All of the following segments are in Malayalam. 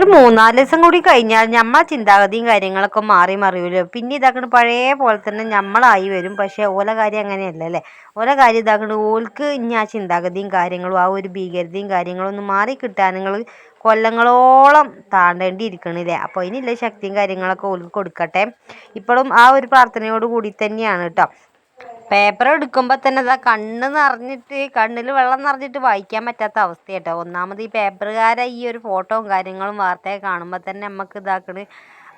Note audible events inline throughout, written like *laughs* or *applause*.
ഒരു മൂന്നാൽ ദിവസം കൂടി കഴിഞ്ഞാൽ ഞമ്മ ചിന്താഗതിയും കാര്യങ്ങളൊക്കെ മാറി മറിയൂലോ. പിന്നെ ഇതാക്കണ പഴയ പോലെ തന്നെ ഞമ്മളായി വരും. പക്ഷേ ഓല കാര്യം അങ്ങനെയല്ല അല്ലേ? ഓല കാര്യം ഇതാക്കണ ഓൽക്ക് ഇനി ആ ചിന്താഗതിയും കാര്യങ്ങളും ആ ഒരു ഭീകരതയും കാര്യങ്ങളും ഒന്ന് മാറി കിട്ടാൻ നിങ്ങൾ കൊല്ലങ്ങളോളം താണ്ടേണ്ടി ഇരിക്കണില്ലേ അപ്പോൾ അതിനുള്ള ശക്തിയും കാര്യങ്ങളൊക്കെ ഓൽക്ക് കൊടുക്കട്ടെ. ഇപ്പോഴും ആ ഒരു പ്രാർത്ഥനയോട് കൂടി തന്നെയാണ് കേട്ടോ. പേപ്പർ എടുക്കുമ്പോൾ തന്നെ ഇതാ കണ്ണ് നിറഞ്ഞിട്ട് കണ്ണിൽ വെള്ളം നിറഞ്ഞിട്ട് വായിക്കാൻ പറ്റാത്ത അവസ്ഥ കേട്ടോ ഒന്നാമത് ഈ പേപ്പറുകാരെ ഈ ഒരു ഫോട്ടോയും കാര്യങ്ങളും വാർത്തയൊക്കെ കാണുമ്പോൾ തന്നെ നമുക്ക് ഇതാക്കണ്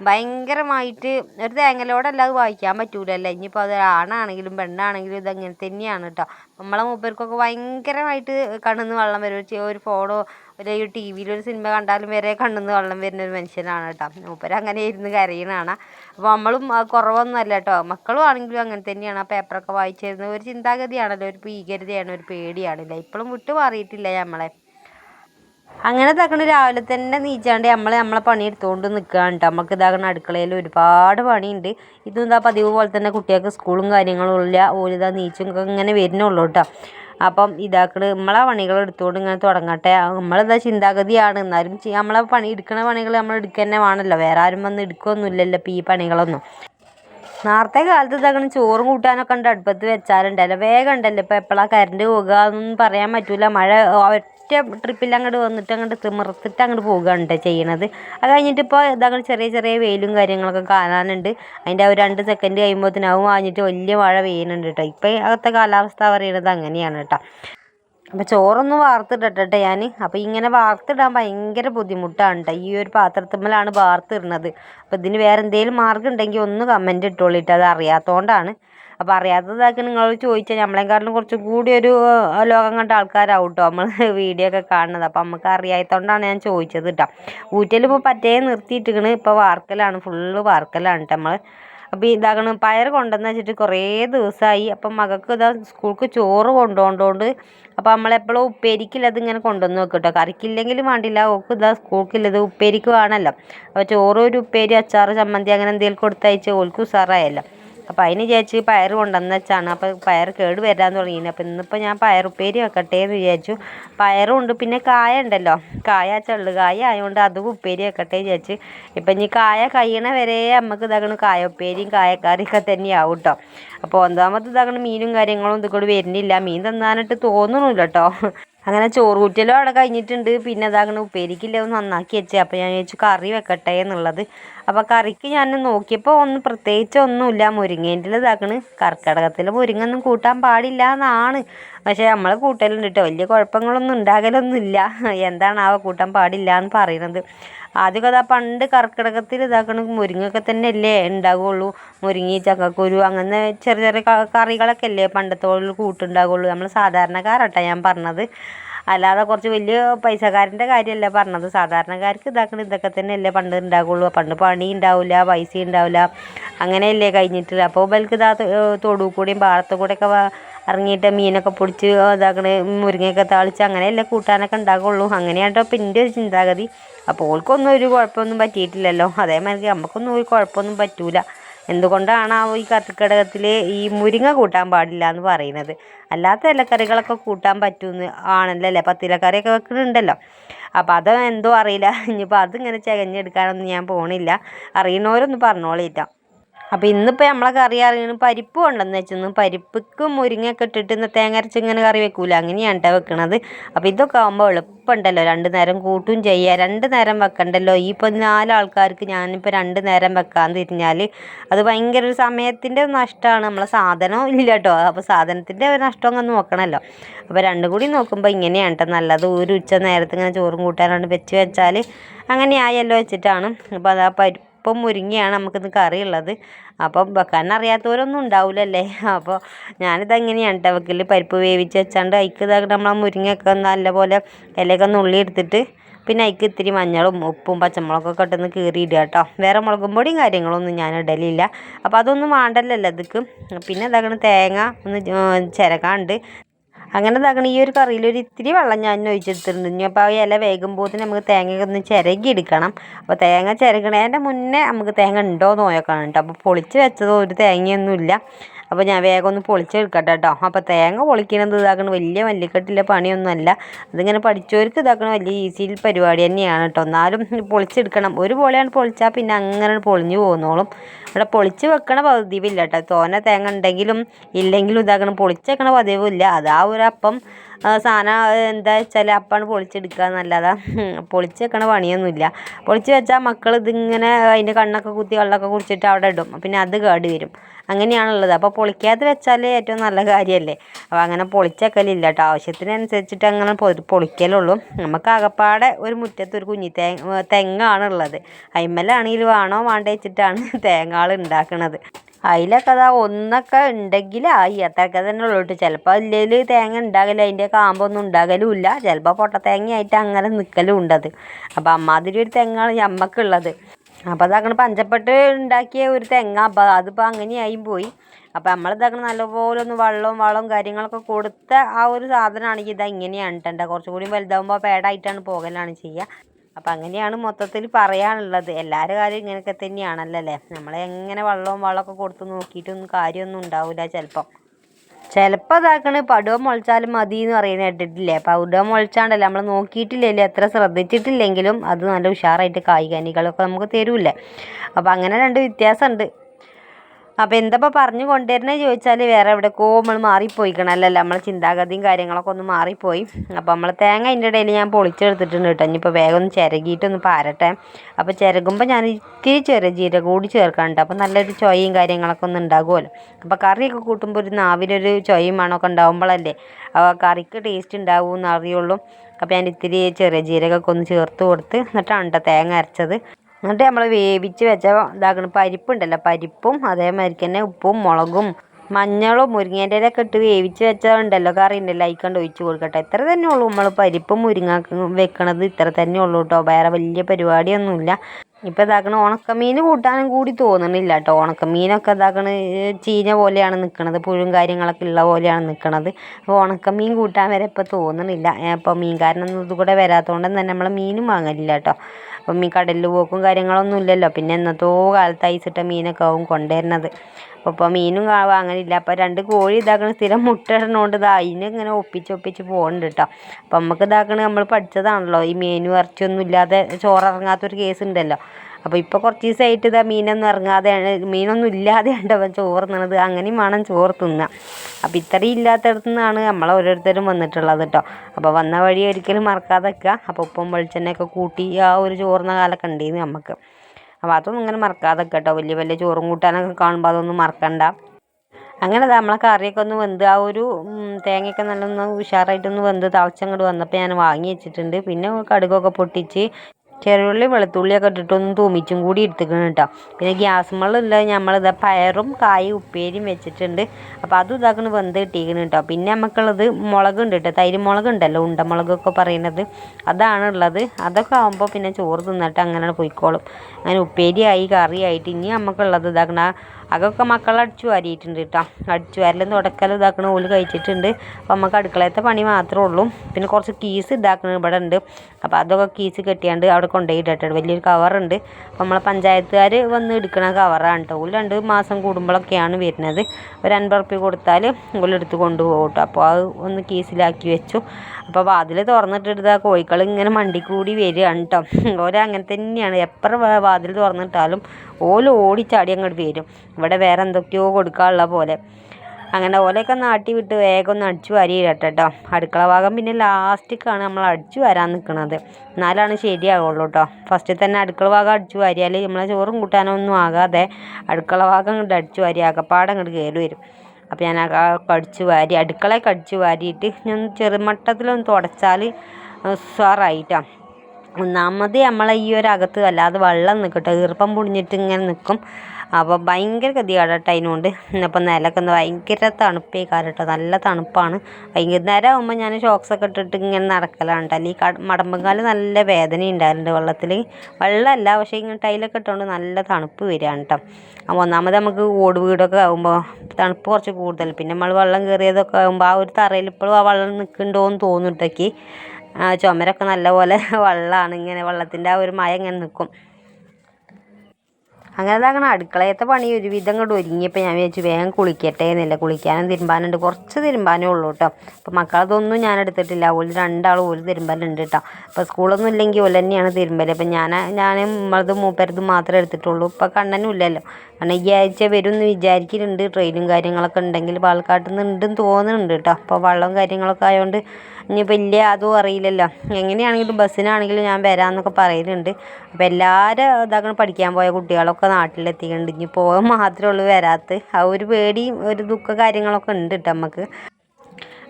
ഭയങ്കരമായിട്ട് ഒരു തേങ്ങലോടല്ല അത് വായിക്കാൻ പറ്റൂലല്ലോ? ഇനിയിപ്പോൾ അത് ആണാണെങ്കിലും പെണ്ണാണെങ്കിലും ഇത് അങ്ങനെ തന്നെയാണ് കേട്ടോ നമ്മളെ മൂപ്പർക്കൊക്കെ ഭയങ്കരമായിട്ട് കണ്ണിന്ന് വെള്ളം വരും. ഒരു ഫോണോ ഒരു ടി വിയിൽ ഒരു സിനിമ കണ്ടാലും വരെ കണ്ണിന്ന് വെള്ളം വരുന്ന ഒരു മനുഷ്യനാണ് കേട്ടോ മൂപ്പര് അങ്ങനെ ഇരുന്ന് കരയണാണ്. അപ്പോൾ നമ്മളും കുറവൊന്നുമല്ല കേട്ടോ മക്കളും ആണെങ്കിലും അങ്ങനെ തന്നെയാണ്. ആ പേപ്പറൊക്കെ വായിച്ചിരുന്നത് ഒരു ചിന്താഗതിയാണല്ലോ ഒരു ഭീകരതയാണ് ഒരു പേടിയാണല്ലേ? ഇപ്പോഴും വിട്ടു മാറിയിട്ടില്ല നമ്മളെ. അങ്ങനെ തക്കണ രാവിലെ തന്നെ നീച്ചാണ്ട് നമ്മൾ നമ്മളെ പണി എടുത്തുകൊണ്ട് നിൽക്കുകയാണ് കേട്ടോ നമുക്ക് ഇതാകണ അടുക്കളയിൽ ഒരുപാട് പണിയുണ്ട്. ഇതും ഇതാ പതിവ് പോലെ തന്നെ കുട്ടികൾക്ക് സ്കൂളും കാര്യങ്ങളും ഇല്ല. ഓലിതാ നീച്ചും ഇങ്ങനെ വരുന്നുള്ളൂ കേട്ടോ അപ്പം ഇതാക്കണ നമ്മളെ പണികൾ എടുത്തുകൊണ്ട് ഇങ്ങനെ തുടങ്ങട്ടെ. നമ്മളിതാ ചിന്താഗതിയാണ്. എന്നാലും നമ്മളെ പണി എടുക്കണ പണികൾ നമ്മൾ എടുക്കുക തന്നെ വേണമല്ലോ വേറെ ആരും വന്ന് എടുക്കുകയൊന്നുമില്ലല്ലോ ഇപ്പം ഈ പണികളൊന്നും. നേരത്തെ കാലത്ത് ഇതാക്കണം ചോറും കൂട്ടാനൊക്കെ ഉണ്ട് അടുപ്പത്ത് വെച്ചാലുണ്ടല്ലോ. വേഗം ഉണ്ടല്ലോ ഇപ്പം എപ്പോഴാണ് കറണ്ട് പോകുക എന്നൊന്നും പറയാൻ പറ്റില്ല മഴ ഒറ്റ ട്രിപ്പിൽ അങ്ങോട്ട് വന്നിട്ട് അങ്ങോട്ട് തിമിർത്തിട്ട് അങ്ങോട്ട് പോകുകയാണ് ചെയ്യണത്. അത് കഴിഞ്ഞിട്ട് ഇപ്പോൾ ഇതങ്ങനെ ചെറിയ ചെറിയ വെയിലും കാര്യങ്ങളൊക്കെ കാണാനുണ്ട്. അതിന്റെ ഒരു രണ്ട് സെക്കൻഡ് കഴിയുമ്പോഴത്തേനും അത് വാങ്ങിയിട്ട് വലിയ മഴ പെയ്യുന്നുണ്ട് കേട്ടോ ഇപ്പം അകത്തെ കാലാവസ്ഥ പറയുന്നത് അങ്ങനെയാണ് കേട്ടോ അപ്പോൾ ചോറൊന്നും വാർത്തിട്ടിട്ടെ ഞാൻ അപ്പോൾ ഇങ്ങനെ വാർത്തിടാൻ ഭയങ്കര ബുദ്ധിമുട്ടാണ് കേട്ടോ ഈ ഒരു പാത്രത്തിന്മേലാണ് വാർത്തിടുന്നത്. അപ്പോൾ ഇതിന് വേറെ എന്തെങ്കിലും മാർഗം ഉണ്ടെങ്കിൽ ഒന്ന് കമന്റ് ഇട്ടോളിട്ട് അത് അറിയാത്തതുകൊണ്ടാണ് അപ്പോൾ അറിയാത്തതാക്കി നിങ്ങളോട് ചോദിച്ചാൽ നമ്മളെക്കാട്ടിലും കുറച്ചും കൂടി ഒരു ലോകം കണ്ട ആൾക്കാരാവും കേട്ടോ നമ്മൾ വീഡിയോ *laughs* ഒക്കെ കാണുന്നത്. അപ്പോൾ നമുക്ക് അറിയാത്തതുകൊണ്ടാണ് ഞാൻ ചോദിച്ചത് കേട്ടോ ഊറ്റൽ ഇപ്പോൾ പറ്റേ നിർത്തിയിട്ടിരിക്കണ്. ഇപ്പോൾ വാർക്കലാണ് ഫുള്ള് വാർക്കലാണ് കേട്ടോ നമ്മൾ അപ്പോൾ ഇതാകണം പയർ കൊണ്ടുവന്ന് വെച്ചിട്ട് കുറേ ദിവസമായി അപ്പം മകൾക്ക് ഇതാ സ്കൂൾക്ക് ചോറ് കൊണ്ടുപോകേണ്ടതുകൊണ്ട് അപ്പോൾ നമ്മളെപ്പോഴും ഉപ്പേരിക്കില്ലത് ഇങ്ങനെ കൊണ്ടുവന്ന് വെക്കും കേട്ടോ കറിക്കില്ലെങ്കിലും വേണ്ടില്ല. ഓക്ക് ഇതാ സ്കൂൾക്കില്ലത് ഉപ്പേരിക്ക് വേണമല്ലോ അപ്പോൾ ചോറ് ഒരു ഉപ്പേരി അച്ചാറ് ചമ്മന്തി അങ്ങനെ എന്തെങ്കിലും കൊടുത്തയച്ച് ഓൾക്ക് ഉസാറായല്ലോ. അപ്പോൾ അതിന് വിചാരിച്ച് പയർ കൊണ്ടുവന്ന് വെച്ചാണ്. അപ്പോൾ പയർ കേട് വരാൻ തുടങ്ങി അപ്പോൾ ഇന്നിപ്പോൾ ഞാൻ പയർ ഉപ്പേരി വെക്കട്ടെ എന്ന് വിചാരിച്ചു. പയറും ഉണ്ട്. പിന്നെ കായ ഉണ്ടല്ലോ. കായ ചള്ളു കായ ആയതുകൊണ്ട് അതും ഉപ്പേരി വെക്കട്ടെ വിചാരിച്ച്. ഇപ്പം ഇനി കായ കഴിയണ വരെ നമുക്ക് ഇതാകണം കായ ഉപ്പേരിയും കായക്കറിയൊക്കെ തന്നെയാവും കേട്ടോ അപ്പോൾ ഒന്നാമത് ഇതാകണം മീനും കാര്യങ്ങളും ഇതുകൂടി വരുന്നില്ല. മീൻ തന്നാനായിട്ട് തോന്നണില്ല കേട്ടോ അങ്ങനെ ചോറ് കൂറ്റലും അവിടെ കഴിഞ്ഞിട്ടുണ്ട്. പിന്നെ അതാകണ ഉപ്പേരിക്കില്ല ഒന്ന് നന്നാക്കി വെച്ചേ. അപ്പോൾ ഞാൻ ചോദിച്ചു കറി വെക്കട്ടെ എന്നുള്ളത്. അപ്പോൾ കറിക്ക് ഞാൻ നോക്കിയപ്പോൾ ഒന്ന് പ്രത്യേകിച്ച് ഒന്നുമില്ല. മുരിങ്ങേന്റെ ഇതാക്കണ് കർക്കിടകത്തിൽ മുരിങ്ങൊന്നും കൂട്ടാൻ പാടില്ല എന്നാണ്. പക്ഷേ നമ്മൾ കൂട്ടലുണ്ട് കേട്ടോ. വലിയ കുഴപ്പങ്ങളൊന്നും ഉണ്ടാകലൊന്നുമില്ല. എന്താണ് ആ കൂട്ടാൻ പാടില്ല എന്ന് പറയുന്നത് ആദ്യമൊക്കെ അതാ പണ്ട് കർക്കിടകത്തിൽ ഇതാക്കണ മുരിങ്ങയൊക്കെ തന്നെ അല്ലേ ഉണ്ടാകുള്ളൂ മുരിങ്ങി ചക്കക്കുരു അങ്ങനെ ചെറിയ ചെറിയ കറികളൊക്കെ അല്ലേ പണ്ടത്തോളിൽ കൂട്ടുണ്ടാകുള്ളൂ നമ്മൾ സാധാരണക്കാരട്ടാ ഞാൻ പറഞ്ഞത്. അല്ലാതെ കുറച്ച് വലിയ പൈസക്കാരന്റെ കാര്യമല്ല പറഞ്ഞത്. സാധാരണക്കാർക്ക് ഇതാക്കണ ഇതൊക്കെ തന്നെ അല്ലേ പണ്ട് ഉണ്ടാകുള്ളൂ പണ്ട് പണി ഉണ്ടാവില്ല പൈസ ഉണ്ടാവില്ല. അങ്ങനെയല്ലേ കഴിഞ്ഞിട്ട്. അപ്പോൾ ബൽക്ക് ഇതാ തൊടു കൂടിയും പാടത്തു കൂടെയൊക്കെ ഇറങ്ങിയിട്ട് മീനൊക്കെ പൊടിച്ച് ഇതാക്കണ മുരിങ്ങയൊക്കെ താളിച്ച് അങ്ങനെയല്ലേ കൂട്ടാനൊക്കെ ഉണ്ടാകുള്ളൂ അങ്ങനെയാണ് കേട്ടോ ഇപ്പം എന്റെ ഒരു ചിന്താഗതി. അപ്പോൾ ഓൾക്കൊന്നും ഒരു കുഴപ്പമൊന്നും പറ്റിയിട്ടില്ലല്ലോ. അതേമാതിരി നമുക്കൊന്നും ഒരു കുഴപ്പമൊന്നും പറ്റൂല. എന്തുകൊണ്ടാണ് ആ ഈ കത്തിക്കടകത്തിൽ ഈ മുരിങ്ങ കൂട്ടാൻ പാടില്ല എന്ന് പറയുന്നത്? അല്ലാത്ത ഇലക്കറികളൊക്കെ കൂട്ടാൻ പറ്റുമെന്ന് ആണല്ലോ അല്ലേ? പത്തിലക്കറിയൊക്കെ വെക്കുന്നുണ്ടല്ലോ അപ്പോൾ അത് എന്തോ അറിയില്ല. ഇനിയിപ്പോൾ അതിങ്ങനെ ചകഞ്ഞെടുക്കാനൊന്നും ഞാൻ പോണില്ല. അറിയണവരൊന്ന് പറഞ്ഞോളിട്ടോ. അപ്പോൾ ഇന്നിപ്പോൾ നമ്മളെ കറി അറിയണം പരിപ്പ് കൊണ്ടുവന്ന് വെച്ചിരുന്നു പരിപ്പിക്ക് മുരിങ്ങയൊക്കെ ഇട്ടിട്ട് ഇന്ന് തേങ്ങ അരച്ച് ഇങ്ങനെ കറി വെക്കൂല. അങ്ങനെയാണ് കേട്ടോ വെക്കണത്. അപ്പോൾ ഇതൊക്കെ ആകുമ്പോൾ എളുപ്പമുണ്ടല്ലോ രണ്ട് നേരം കൂട്ടും ചെയ്യുക രണ്ട് നേരം വെക്കണ്ടല്ലോ. ഈ ഇപ്പോൾ നാലാൾക്കാർക്ക് ഞാനിപ്പോൾ രണ്ട് നേരം വെക്കാൻ തിരിഞ്ഞാൽ അത് ഭയങ്കര ഒരു സമയത്തിന്റെ നഷ്ടമാണ് നമ്മളെ സാധനം ഇല്ല കേട്ടോ അപ്പോൾ സാധനത്തിന്റെ ഒരു നഷ്ടം അങ്ങ് നോക്കണമല്ലോ അപ്പോൾ രണ്ടും കൂടി നോക്കുമ്പോൾ ഇങ്ങനെയാണ് കേട്ടോ നല്ലത്. ഒരു ഉച്ച നേരത്ത് ഇങ്ങനെ ചോറും കൂട്ടാനാണ് വെച്ച് വെച്ചാൽ അങ്ങനെ ആയല്ലോ വെച്ചിട്ടാണ്. അപ്പോൾ ആ പരിപ്പ് ഇപ്പം മുരിങ്ങയാണ് നമുക്കിന്ന് കറി ഉള്ളത് അപ്പം വെക്കാൻ അറിയാത്തവരൊന്നും ഉണ്ടാവില്ലല്ലേ അപ്പോൾ ഞാനിത് എങ്ങനെയാണ് കേട്ടോ വെക്കൽ പരിപ്പ് വേവിച്ച് വെച്ചാണ്ട് അതിക്ക് ഇതാ നമ്മൾ ആ മുരിങ്ങയൊക്കെ നല്ലപോലെ ഇലയൊക്കെ ഉള്ളി എടുത്തിട്ട് പിന്നെ അതിക്ക് ഇത്തിരി മഞ്ഞളും ഉപ്പും പച്ചമുളകൊക്കെ ഇട്ടൊന്ന് കീറി ഇടുക കേട്ടോ വേറെ മുളകും പൊടിയും കാര്യങ്ങളൊന്നും ഞാൻ ഇടലില്ല. അപ്പോൾ അതൊന്നും വേണ്ടല്ലോ ഇതിക്ക്. പിന്നെ ഇതാക്കണ തേങ്ങ ഒന്ന് ചിരകാണ്ട് അങ്ങനെ ഇതാക്കണം ഈ ഒരു കറിയിൽ ഒരു ഇത്തിരി വെള്ളം ഞാൻ ഒഴിച്ചെടുത്തിട്ടുണ്ട്. ഇനി അപ്പോൾ ആ ഇല വേകുമ്പോഴത്തേന് നമുക്ക് തേങ്ങയൊക്കെ ഒന്ന് ചിരകി എടുക്കണം. അപ്പോൾ തേങ്ങ ചിരകണേന്റെ മുന്നേ നമുക്ക് തേങ്ങ ഉണ്ടോ എന്ന് നോക്കണം കേട്ടോ. അപ്പോൾ പൊളിച്ച് വെച്ചതോ ഒരു തേങ്ങയൊന്നും ഇല്ല അപ്പോൾ ഞാൻ വേഗം ഒന്ന് പൊളിച്ചെടുക്കട്ടെ കേട്ടോ അപ്പോൾ തേങ്ങ പൊളിക്കണത് ഇതാക്കണ. വലിയ മല്ലിക്കെട്ടിലെ പണിയൊന്നുമല്ല. അതിങ്ങനെ പഠിച്ചവർക്ക് ഇതാക്കണ വലിയ ഈസിയിൽ പരിപാടി തന്നെയാണ് കേട്ടോ എന്നാലും പൊളിച്ചെടുക്കണം. ഒരു പോലെയാണ് പൊളിച്ചാൽ പിന്നെ അങ്ങനെ പൊളിഞ്ഞു പോകുന്നോളും ഇവിടെ പൊളിച്ച് വെക്കണ പതിവില്ല കേട്ടോ തോനെ തേങ്ങ ഉണ്ടെങ്കിലും ഇല്ലെങ്കിലും ഇതാക്കണം. പൊളിച്ചേക്കണ പതിവില്ല അതാ ഒരു അപ്പം സാധനം എന്താ വെച്ചാൽ അപ്പാണ് പൊളിച്ചെടുക്കുക എന്നല്ലാതെ പൊളിച്ച് വെക്കണ പണിയൊന്നുമില്ല. പൊളിച്ച് വെച്ചാൽ മക്കൾ ഇതിങ്ങനെ അതിന്റെ കണ്ണൊക്കെ കുത്തി വെള്ളമൊക്കെ കുടിച്ചിട്ട് അവിടെ ഇടും. പിന്നെ അത് കേട് വരും. അങ്ങനെയാണുള്ളത്. അപ്പോൾ പൊളിക്കാതെ വെച്ചാൽ ഏറ്റവും നല്ല കാര്യമല്ലേ അപ്പോൾ അങ്ങനെ പൊളിച്ചേക്കലില്ല കേട്ടോ ആവശ്യത്തിനനുസരിച്ചിട്ട് അങ്ങനെ പൊളിക്കലുള്ളൂ. നമുക്ക് ആകപ്പാടെ ഒരു മുറ്റത്ത് ഒരു കുഞ്ഞി തേ തെങ്ങാണുള്ളത്. അയിമ്മലാണെങ്കിൽ വേണോ വേണ്ട വെച്ചിട്ടാണ് *laughs* തേങ്ങകൾ ഉണ്ടാക്കുന്നത് അതിലൊക്കെ അതാ ഒന്നൊക്കെ ഉണ്ടെങ്കിലായി അത്രയൊക്കെ തന്നെ ഉള്ളൂ കേട്ടോ ചിലപ്പോൾ ഇല്ലെങ്കിൽ തേങ്ങ ഉണ്ടാകില്ല അതിന്റെ കാമ്പൊന്നും ഉണ്ടാകലും ഇല്ല ചിലപ്പോൾ പൊട്ട തേങ്ങയായിട്ട് അങ്ങനെ നിൽക്കലും ഉണ്ടത് അപ്പോൾ അമ്മാതിരി ഒരു തെങ്ങാണ് ഞമ്മക്കുള്ളത്. അപ്പോൾ അതങ്ങനെ പഞ്ചപ്പെട്ട് ഉണ്ടാക്കിയ ഒരു തെങ്ങ. അപ്പോൾ അതിപ്പോൾ അങ്ങനെയായി പോയി. അപ്പോൾ നമ്മളിതങ്ങനെ നല്ലപോലെ ഒന്ന് വെള്ളവും വളവും കാര്യങ്ങളൊക്കെ കൊടുത്ത ആ ഒരു സാധനമാണെങ്കിൽ ഇത്. ഇങ്ങനെയാണ് കേട്ടോ കുറച്ചും കൂടി വലുതാകുമ്പോൾ പേടായിട്ടാണ് പോകലാണ് ചെയ്യുക അപ്പം അങ്ങനെയാണ് മൊത്തത്തിൽ പറയാനുള്ളത്. എല്ലാവരുടെ കാര്യം ഇങ്ങനെയൊക്കെ തന്നെയാണല്ലോ അല്ലേ? നമ്മളെങ്ങനെ വെള്ളവും വളമൊക്കെ കൊടുത്ത് നോക്കിയിട്ടൊന്നും കാര്യമൊന്നും ഉണ്ടാവില്ല ചിലപ്പം. ചിലപ്പോൾ ഇതാക്കണ് പടുവ മുളച്ചാലും മതി എന്ന് പറയുന്നത് കേട്ടിട്ടില്ലേ? പടുവ മുളച്ചാണ്ടല്ലോ നമ്മൾ നോക്കിയിട്ടില്ലല്ലേ എത്ര ശ്രദ്ധിച്ചിട്ടില്ലെങ്കിലും അത് നല്ല ഉഷാറായിട്ട് കായ്കനികളൊക്കെ നമുക്ക് തരൂല്ലേ? അപ്പോൾ അങ്ങനെ രണ്ട് വ്യത്യാസമുണ്ട് അപ്പോൾ എന്തപ്പോൾ പറഞ്ഞു കൊണ്ടുവരുന്നത് ചോദിച്ചാൽ വേറെ എവിടേക്കോ നമ്മൾ മാറിപ്പോയിക്കണല്ലോ നമ്മളെ ചിന്താഗതിയും കാര്യങ്ങളൊക്കെ ഒന്ന് മാറിപ്പോയി. അപ്പോൾ നമ്മൾ തേങ്ങ അതിന്റെ ഇടയിൽ ഞാൻ പൊളിച്ചെടുത്തിട്ടുണ്ട് കേട്ടോ. ഇനിയിപ്പോൾ വേഗം ഒന്ന് ചിരകിയിട്ടൊന്ന് പാരട്ടെ. അപ്പോൾ ചിരകുമ്പോൾ ഞാൻ ഇത്തിരി ചെറിയ ജീരകം കൂടി ചേർക്കാനുണ്ട് അപ്പോൾ നല്ലൊരു ചൊയയും കാര്യങ്ങളൊക്കെ ഒന്ന് ഉണ്ടാകുമല്ലോ. അപ്പോൾ കറിയൊക്കെ കൂട്ടുമ്പോൾ ഒരു നാവിലൊരു ചൊയയും മണമൊക്കെ ഉണ്ടാകുമ്പോഴല്ലേ കറിക്ക് ടേസ്റ്റ് ഉണ്ടാവും അറിയുള്ളൂ. അപ്പോൾ ഞാൻ ഇത്തിരി ചെറിയ ജീരകമൊക്കെ ഒന്ന് ചേർത്ത് കൊടുത്ത് എന്നിട്ടാണ് കേട്ടോ തേങ്ങ അരച്ചത്. എന്നിട്ട് നമ്മൾ വേവിച്ച് വെച്ച ഇതാക്കണ പരിപ്പുണ്ടല്ലോ പരിപ്പും അതേമാതിരി തന്നെ ഉപ്പും മുളകും മഞ്ഞളും മുരിങ്ങേന്റെ ഇലയൊക്കെ ഇട്ട് വേവിച്ച് വെച്ചതുണ്ടല്ലോ കറി ഉണ്ടല്ലോ അതിക്കണ്ട് ഒഴിച്ച് കൊടുക്കട്ടെ. ഇത്ര തന്നെ ഉള്ളൂ നമ്മൾ പരിപ്പും മുരിങ്ങ വെക്കണത്. ഇത്ര തന്നെ ഉള്ളൂ കേട്ടോ. വേറെ വലിയ പരിപാടിയൊന്നുമില്ല. ഇപ്പം ഇതാക്കണ ഉണക്കമീൻ കൂട്ടാനും കൂടി തോന്നണില്ല കേട്ടോ. ഉണക്കമീനൊക്കെ ഇതാക്കണ ചീഞ്ഞ പോലെയാണ് നിൽക്കുന്നത് പുഴും കാര്യങ്ങളൊക്കെ ഉള്ള പോലെയാണ് നിൽക്കുന്നത് അപ്പോൾ ഉണക്കമീൻ കൂട്ടാൻ വരെ ഇപ്പോൾ തോന്നണില്ല. ഇപ്പോൾ മീൻകാരനൊന്നും ഇതുകൂടെ വരാത്തതുകൊണ്ട് തന്നെ നമ്മൾ മീനും വാങ്ങലില്ല കേട്ടോ. അപ്പം ഈ കടലിൽ പോക്കും കാര്യങ്ങളൊന്നും ഇല്ലല്ലോ. പിന്നെ എന്നത്തോ കാലത്ത് ഐസിട്ട മീനൊക്കെ ആവും കൊണ്ടുവരുന്നത്. അപ്പോൾ ഇപ്പോൾ മീനും വാങ്ങലില്ല. അപ്പോൾ രണ്ട് കോഴി ഇതാക്കണ സ്ഥിരം മുട്ട ഇടണോണ്ട് അതിന് ഇങ്ങനെ ഒപ്പിച്ച് ഒപ്പിച്ച് പോകുന്നുണ്ട് കേട്ടോ അപ്പം നമുക്ക് ഇതാക്കണ നമ്മൾ പഠിച്ചതാണല്ലോ. ഈ മീനും ഇറച്ചിയൊന്നും ഇല്ലാതെ ചോറിറങ്ങാത്തൊരു കേസ് ഉണ്ടല്ലോ അപ്പോൾ ഇപ്പോൾ കുറച്ച് ദിവസമായിട്ട് ഇതാ മീനൊന്നും ഇറങ്ങാതെ മീനൊന്നും ഇല്ലാതെ അവൻ ചോറ് തിന്നത് അങ്ങനെയും വേണം ചോറ് തിന്നുക അപ്പോൾ ഇത്രയും ഇല്ലാത്തടത്തു നിന്നാണ് നമ്മളെ ഓരോരുത്തരും വന്നിട്ടുള്ളത് കേട്ടോ അപ്പോൾ വന്ന വഴി ഒരിക്കലും മറക്കാതെ വെക്കുക അപ്പോൾ ഉപ്പും വെളിച്ചെണ്ണയൊക്കെ കൂട്ടി ആ ഒരു ചോറുന്ന കാലമൊക്കെ ഉണ്ടായിരുന്നു നമുക്ക് അപ്പോൾ അതൊന്നും ഇങ്ങനെ മറക്കാതെ കേട്ടോ വലിയ വലിയ ചോറും കൂട്ടാനൊക്കെ കാണുമ്പോൾ അതൊന്നും മറക്കണ്ട. അങ്ങനെ നമ്മളെ കറിയൊക്കെ ഒന്ന് വെന്ത് ആ ഒരു തേങ്ങയൊക്കെ നല്ലൊന്ന് ഉഷാറായിട്ടൊന്ന് വെന്ത് തിളച്ചങ്ങോട്ട് വന്നപ്പോൾ ഞാൻ വാങ്ങി വെച്ചിട്ടുണ്ട്. പിന്നെ കടുകൊക്കെ പൊട്ടിച്ച് ചെറുള്ളി വെളുത്തുള്ളിയൊക്കെ ഇട്ടിട്ടൊന്ന് തൂമിച്ചും കൂടി എടുത്തിക്കണം കേട്ടോ. പിന്നെ ഗ്യാസ് മുകളിലുള്ള നമ്മളിതാ പയറും കായും ഉപ്പേരിയും വെച്ചിട്ടുണ്ട്. അപ്പോൾ അതും ഇതാക്കണ് വെന്ത് കിട്ടിയിരിക്കണം കേട്ടോ. പിന്നെ നമുക്കുള്ളത് മുളകുണ്ട് കേട്ടോ. തൈര് മുളക് ഉണ്ടല്ലോ ഉണ്ടമുളകൊക്കെ പറയുന്നത്. അതാണ് ഉള്ളത്. അതൊക്കെ ആകുമ്പോൾ പിന്നെ ചോറ് തിന്നിട്ട് അങ്ങനെ പോയിക്കോളും. അങ്ങനെ ഉപ്പേരിയായി കറിയായിട്ട് ഇനി നമുക്കുള്ളത് ഇതാക്കണ അതൊക്കെ മക്കൾ അടിച്ചു വാരിയിട്ടുണ്ട് കേട്ടോ. അടിച്ചു വാരലും തുടക്കലും ഇതാക്കണ ഓൽ കഴിച്ചിട്ടുണ്ട്. അപ്പോൾ നമുക്ക് അടുക്കളത്തെ പണി മാത്രമേ ഉള്ളൂ. പിന്നെ കുറച്ച് കീസ് ഇതാക്കണ ഇവിടെ ഉണ്ട്. അപ്പോൾ അതൊക്കെ കീസ് കെട്ടിയാണ്ട് അവിടെ കൊണ്ടുപോയി ഇടട്ടെ. വലിയൊരു കവറുണ്ട് അപ്പോൾ നമ്മളെ പഞ്ചായത്തുകാർ വന്ന് എടുക്കണ കവറാണ് കേട്ടോ. ഓൽ രണ്ട് മാസം കൂടുമ്പോഴൊക്കെയാണ് വരുന്നത്. ഒരു അൻപത് റുപ്യ കൊടുത്താൽ ഓലെടുത്ത് കൊണ്ടുപോകും കേട്ടോ. അപ്പോൾ അത് ഒന്ന് കീസിലാക്കി വെച്ചു. അപ്പോൾ വാതിൽ തുറന്നിട്ടിട്ട് കോഴിക്കൾ ഇങ്ങനെ മണ്ടിക്കൂടി വരികയാണ് കേട്ടോ. ഓരോ അങ്ങനെ തന്നെയാണ് എത്ര വാതിൽ തുറന്നിട്ടാലും ഓൽ ഓടിച്ചാടി അങ്ങോട്ട് വരും. ഇവിടെ വേറെ എന്തൊക്കെയോ കൊടുക്കാനുള്ള പോലെ. അങ്ങനെ ഓലയൊക്കെ നാട്ടി വിട്ട് വേഗം ഒന്ന് അടിച്ചു വാരി കേട്ടോ അടുക്കള ഭാഗം പിന്നെ ലാസ്റ്റിക്കാണ് നമ്മൾ അടിച്ചു വരാൻ നിൽക്കുന്നത് എന്നാലാണ് ശരിയാവുള്ളൂ കേട്ടോ ഫസ്റ്റിൽ തന്നെ അടുക്കള ഭാഗം അടിച്ചു വാരിയാൽ നമ്മളെ ചോറും കൂട്ടാനൊന്നും ആകാതെ അടുക്കള ഭാഗം ഇങ്ങോട്ട് അടിച്ചു വാരി ആകപ്പാടെ അങ്ങോട്ട് കയറി വരും. അപ്പോൾ ഞാൻ ആ കടിച്ചു വാരി അടുക്കളയൊക്കെ അടിച്ചു വാരിയിട്ട് ഞാൻ ചെറുമട്ടത്തിലൊന്ന് തുടച്ചാൽ ഉഷാറായിട്ടാ. ഒന്നാമത് നമ്മളെ ഈ ഒരു അകത്ത് വല്ലാതെ വെള്ളം നിൽക്കട്ടെ ഈർപ്പം പൊടിഞ്ഞിട്ട് ഇങ്ങനെ നിൽക്കും അപ്പോൾ ഭയങ്കര ഗതികേടാട്ടോ അതിനുകൊണ്ട് അപ്പോൾ നിലമൊക്കെ ഒന്ന് ഭയങ്കര തണുപ്പേ കാരട്ടോ നല്ല തണുപ്പാണ്. വൈകുന്നേരം ആകുമ്പോൾ ഞാൻ ഷോക്സൊക്കെ ഇട്ടിട്ട് ഇങ്ങനെ നടക്കലാണ് കേട്ടോ അല്ലെങ്കിൽ കട നല്ല വേദന ഉണ്ടായിരുന്നുണ്ട് വെള്ളത്തിൽ വെള്ളമല്ല പക്ഷേ ഇങ്ങനെ ടൈലൊക്കെ ഇട്ടുകൊണ്ട് നല്ല തണുപ്പ് വരികയാണ് കേട്ടോ അപ്പോൾ ഒന്നാമത് നമുക്ക് ഓട് വീടൊക്കെ ആകുമ്പോൾ തണുപ്പ് കുറച്ച് കൂടുതൽ പിന്നെ നമ്മൾ വെള്ളം കയറിയതൊക്കെ ആകുമ്പോൾ ആ ഒരു തറയിൽ ഇപ്പോഴും ആ വെള്ളം നിൽക്കുന്നുണ്ടോ എന്ന് തോന്നിട്ടൊക്കെ ആ ചുമരൊക്കെ നല്ലപോലെ *laughs* വെള്ളമാണ് ഇങ്ങനെ വെള്ളത്തിന്റെ ആ ഒരു മഴ ഇങ്ങനെ നിൽക്കും അങ്ങനെ അതാകണം അടുക്കളയത്തെ പണി ഒരുവിധം കൊണ്ട് ഒരുങ്ങിയപ്പോൾ ഞാൻ വിചാരിച്ചു വേഗം കുളിക്കട്ടെ എന്നില്ല. കുളിക്കാനും തിരുമ്പാനുണ്ട്. കുറച്ച് തിരുമ്പാനേ ഉള്ളൂ കേട്ടോ അപ്പോൾ മക്കളതൊന്നും ഞാൻ എടുത്തിട്ടില്ല. ഓൽ രണ്ടാളും ഒരു തിരുമ്പലുണ്ട് കേട്ടോ അപ്പോൾ സ്കൂളൊന്നും ഇല്ലെങ്കിൽ ഓൽ തന്നെയാണ് തിരുമ്പൽ അപ്പം ഞാൻ ഞാൻ നമ്മളത് മൂപ്പരത് മാത്രമേ എടുത്തിട്ടുള്ളൂ. ഇപ്പോൾ കണ്ണനും ഇല്ലല്ലോ. കാരണം ഈ ആഴ്ച വരും എന്ന് വിചാരിക്കുന്നുണ്ട് ട്രെയിനും കാര്യങ്ങളൊക്കെ ഉണ്ടെങ്കിൽ പാലക്കാട്ടിൽ നിന്ന് ഉണ്ടെന്ന് തോന്നുന്നുണ്ട് കേട്ടോ അപ്പോൾ വെള്ളവും കാര്യങ്ങളൊക്കെ ആയതുകൊണ്ട് ഇനി വലിയ അതും അറിയില്ലല്ലോ. എങ്ങനെയാണെങ്കിലും ബസ്സിനാണെങ്കിലും ഞാൻ വരാമെന്നൊക്കെ പറയുന്നുണ്ട് അപ്പോൾ എല്ലാവരും ഇതാക്കണം പഠിക്കാൻ പോയ കുട്ടികളൊക്കെ നാട്ടിലെത്തിക്കുന്നുണ്ട് ഇനി പോകാൻ മാത്രമേ ഉള്ളൂ വരാത്ത. ആ ഒരു പേടിയും ഒരു ദുഃഖ കാര്യങ്ങളൊക്കെ ഉണ്ട് കേട്ടോ നമുക്ക്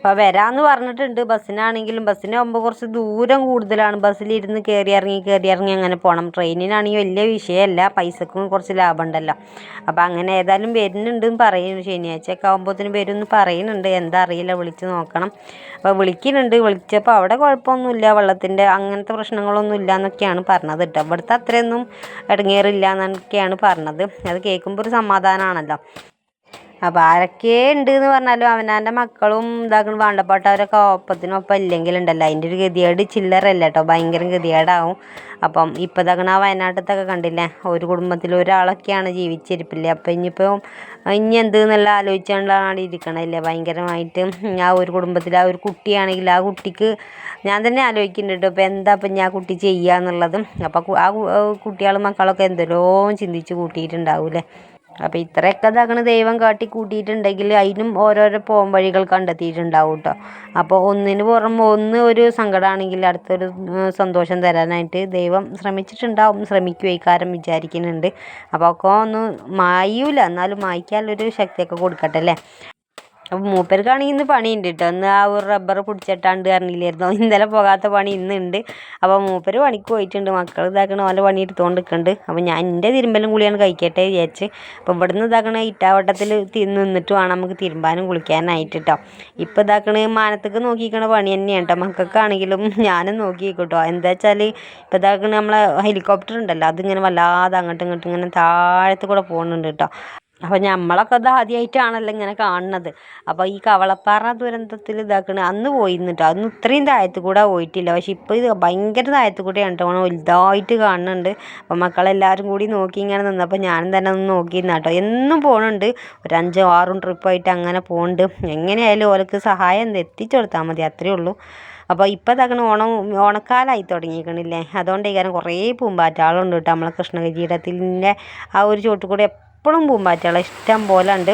അപ്പോൾ വരാമെന്ന് പറഞ്ഞിട്ടുണ്ട്. ബസ്സിനാണെങ്കിലും ബസ്സിനാകുമ്പോൾ കുറച്ച് ദൂരം കൂടുതലാണ്. ബസ്സിലിരുന്ന് കയറി ഇറങ്ങി കയറി ഇറങ്ങി അങ്ങനെ പോകണം ട്രെയിനിനാണെങ്കിൽ വലിയ വിഷയമല്ല. പൈസക്കും കുറച്ച് ലാഭം ഉണ്ടല്ലോ അപ്പോൾ അങ്ങനെ ഏതായാലും വരുന്നുണ്ട് പറയും പറയുന്നു. ശനിയാഴ്ചയൊക്കെ ആകുമ്പോഴത്തേനും വരും എന്ന് പറയുന്നുണ്ട്. എന്താ അറിയില്ല. വിളിച്ച് നോക്കണം. അപ്പോൾ വിളിക്കുന്നുണ്ട്. വിളിച്ചപ്പോൾ അവിടെ കുഴപ്പമൊന്നുമില്ല. വെള്ളത്തിന്റെ അങ്ങനത്തെ പ്രശ്നങ്ങളൊന്നും ഇല്ല എന്നൊക്കെയാണ് പറഞ്ഞത് കേട്ടോ. ഇവിടുത്തെ അത്രയൊന്നും ഇടങ്ങേറില്ല എന്നൊക്കെയാണ് പറഞ്ഞത്. അത് കേൾക്കുമ്പോൾ ഒരു സമാധാനമാണല്ലോ അപ്പോൾ ആരൊക്കെ ഉണ്ട് എന്ന് പറഞ്ഞാലും അവനാന്റെ മക്കളും ഇതാക്കണ വേണ്ടപ്പെട്ടവരൊക്കെ ഒപ്പത്തിനൊപ്പം ഇല്ലെങ്കിലുണ്ടല്ലോ. അതിന്റെ ഒരു ഗതികേട് ചില്ലറല്ല കേട്ടോ ഭയങ്കര ഗതികേടാവും. അപ്പം ഇപ്പം ഇതാക്കണ ആ വയനാട്ടിലത്തൊക്കെ കണ്ടില്ലേ? ഒരു കുടുംബത്തിൽ ഒരാളൊക്കെയാണ് ജീവിച്ചിരിപ്പില്ലേ? അപ്പം ഇനിയിപ്പോൾ ഇനി എന്ത് എന്നുള്ള ആലോചിച്ചുകൊണ്ടാണ് ഇരിക്കണല്ലേ? ഭയങ്കരമായിട്ട് ആ ഒരു കുടുംബത്തിൽ ആ ഒരു കുട്ടിയാണെങ്കിൽ ആ കുട്ടിക്ക് ഞാൻ തന്നെ ആലോചിക്കുന്നുണ്ട് ഇപ്പോൾ എന്താ ഇപ്പം ഞാൻ കുട്ടി ചെയ്യുക എന്നുള്ളതും അപ്പം ആ കുട്ടികളും മക്കളൊക്കെ എന്തെല്ലോ ചിന്തിച്ച് കൂട്ടിയിട്ടുണ്ടാവൂലേ അപ്പോൾ ഇത്രയൊക്കെ ഇതാക്കണ ദൈവം കാട്ടി കൂട്ടിയിട്ടുണ്ടെങ്കിൽ അതിനും ഓരോരോ പോം വഴികൾ കണ്ടെത്തിയിട്ടുണ്ടാവും കേട്ടോ അപ്പോൾ ഒന്നിന് പുറം ഒന്ന് ഒരു സങ്കടമാണെങ്കിൽ അടുത്തൊരു സന്തോഷം തരാനായിട്ട് ദൈവം ശ്രമിച്ചിട്ടുണ്ടാവും. ശ്രമിക്കുമായിക്കാരം വിചാരിക്കുന്നുണ്ട്. അപ്പോൾ ഒക്കെ ഒന്ന് മായൂല. എന്നാലും മായ്ക്കാനുള്ളൊരു ശക്തിയൊക്കെ കൊടുക്കട്ടെ അല്ലേ? അപ്പോൾ മൂപ്പർക്കാണെങ്കിൽ ഇന്ന് പണിയുണ്ട് കേട്ടോ ഇന്ന് ആ ഒരു റബ്ബർ പിടിച്ചിട്ടാണ്ട് അറിഞ്ഞില്ലായിരുന്നു *laughs* ഇന്നലെ പോകാത്ത പണി ഇന്നുണ്ട്. അപ്പോൾ മൂപ്പർ പണിക്ക് പോയിട്ടുണ്ട്. മക്കൾ ഇതാക്കണ ഓല പണി എടുത്തുകൊണ്ട് നിൽക്കുന്നുണ്ട് അപ്പോൾ ഞാൻ എന്റെ തിരുമ്പലും കുളിയാണ് കഴിക്കട്ടെ വിചാരിച്ച്. അപ്പോൾ ഇവിടുന്ന് ഇതാക്കണ ഇട്ടാവട്ടത്തിൽ നിന്നിട്ട് വേണം നമുക്ക് തിരുമ്പാനും കുളിക്കാനായിട്ട് കേട്ടോ ഇപ്പോൾ ഇതാക്കണ മാനത്തേക്ക് നോക്കിക്കണ പണി തന്നെയാണ് കേട്ടോ മക്കൾക്കാണെങ്കിലും ഞാനും നോക്കി കേട്ടോ എന്താ വെച്ചാൽ ഇപ്പോൾ ഇതാക്കണ നമ്മളെ ഹെലികോപ്റ്റർ ഉണ്ടല്ലോ അതിങ്ങനെ വല്ലാതെ അങ്ങോട്ടും ഇങ്ങോട്ടും ഇങ്ങനെ താഴത്ത് കൂടെ പോകുന്നുണ്ട് കേട്ടോ അപ്പോൾ നമ്മളൊക്കെ ഇത് ആദ്യമായിട്ടാണല്ലോ ഇങ്ങനെ കാണുന്നത്. അപ്പോൾ ഈ കവളപ്പാറ ദുരന്തത്തിൽ ഇതാക്കണ. അന്ന് പോയിരുന്നു കേട്ടോ അന്ന് ഇത്രയും താഴത്ത് കൂടെ പോയിട്ടില്ല. പക്ഷെ ഇപ്പോൾ ഇത് ഭയങ്കര താഴത്ത് കൂടെയാണ് കേട്ടോ വലുതായിട്ട് കാണുന്നുണ്ട് അപ്പോൾ മക്കളെല്ലാവരും കൂടി നോക്കി ഇങ്ങനെ നിന്നപ്പോൾ ഞാനും തന്നെ ഒന്ന് നോക്കിയിരുന്നു കേട്ടോ. എന്നും പോകുന്നുണ്ട് ഒരു അഞ്ചോ ആറും ട്രിപ്പായിട്ട് അങ്ങനെ പോകുന്നുണ്ട് എങ്ങനെയായാലും ഓർക്ക് സഹായം എന്ത് എത്തിച്ചു കൊടുത്താൽ മതി. അത്രയേ ഉള്ളൂ. അപ്പോൾ ഇപ്പോൾ തകണ ഓണം ഓണക്കാലമായി തുടങ്ങിയിരിക്കണില്ലേ? അതുകൊണ്ട് കാരണം കുറേ പൂമ്പാറ്റകളുണ്ട് കേട്ടോ. നമ്മളെ കൃഷ്ണഗിരിയിടത്തിന്റെ ആ ഒരു ചോട്ടിൽ കൂടെ എപ്പോഴും പൂമ്പാറ്റകളെ ഇഷ്ടം പോലെ ഉണ്ട്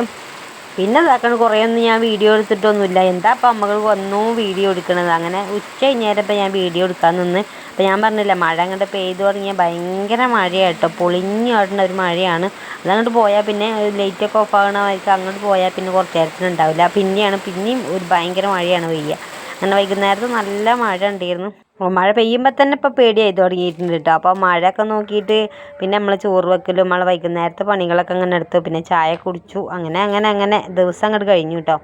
പിന്നെ ഇതാക്കണ കുറേ ഒന്നും ഞാൻ വീഡിയോ എടുത്തിട്ടൊന്നുമില്ല. എന്താ അപ്പം അമ്മകൾ വന്നു വീഡിയോ എടുക്കണത്? അങ്ങനെ ഉച്ച കഴിഞ്ഞേരപ്പോൾ ഞാൻ വീഡിയോ എടുക്കാൻ നിന്ന്. അപ്പം ഞാൻ പറഞ്ഞില്ല മഴ അങ്ങോട്ട് പെയ്തു തുടങ്ങിയാൽ ഭയങ്കര മഴയായിട്ടോ? പൊളിഞ്ഞു ഒരു മഴയാണ്. അതങ്ങോട്ട് പോയാൽ പിന്നെ ലൈറ്റൊക്കെ ഓഫ് ആകണമായിരിക്കും അങ്ങോട്ട് പോയാൽ പിന്നെ കുറച്ച് നേരത്തിന് ഉണ്ടാവില്ല. പിന്നെയാണ് പിന്നെയും ഒരു ഭയങ്കര മഴയാണ് പെയ്യുക. അങ്ങനെ വൈകുന്നേരത്ത് നല്ല മഴ ഉണ്ടായിരുന്നു. മഴ പെയ്യുമ്പോൾ തന്നെ ഇപ്പോൾ പേടിയായി തുടങ്ങിയിട്ടുണ്ട് കേട്ടോ അപ്പോൾ മഴയൊക്കെ നോക്കിയിട്ട് പിന്നെ നമ്മൾ ചോറ് വെക്കലും നമ്മൾ വൈകുന്നേരത്തെ പണികളൊക്കെ അങ്ങനെ എടുത്തു പിന്നെ ചായ കുടിച്ചു. അങ്ങനെ അങ്ങനെ അങ്ങനെ ദിവസം അങ്ങോട്ട് കഴിഞ്ഞു കേട്ടോ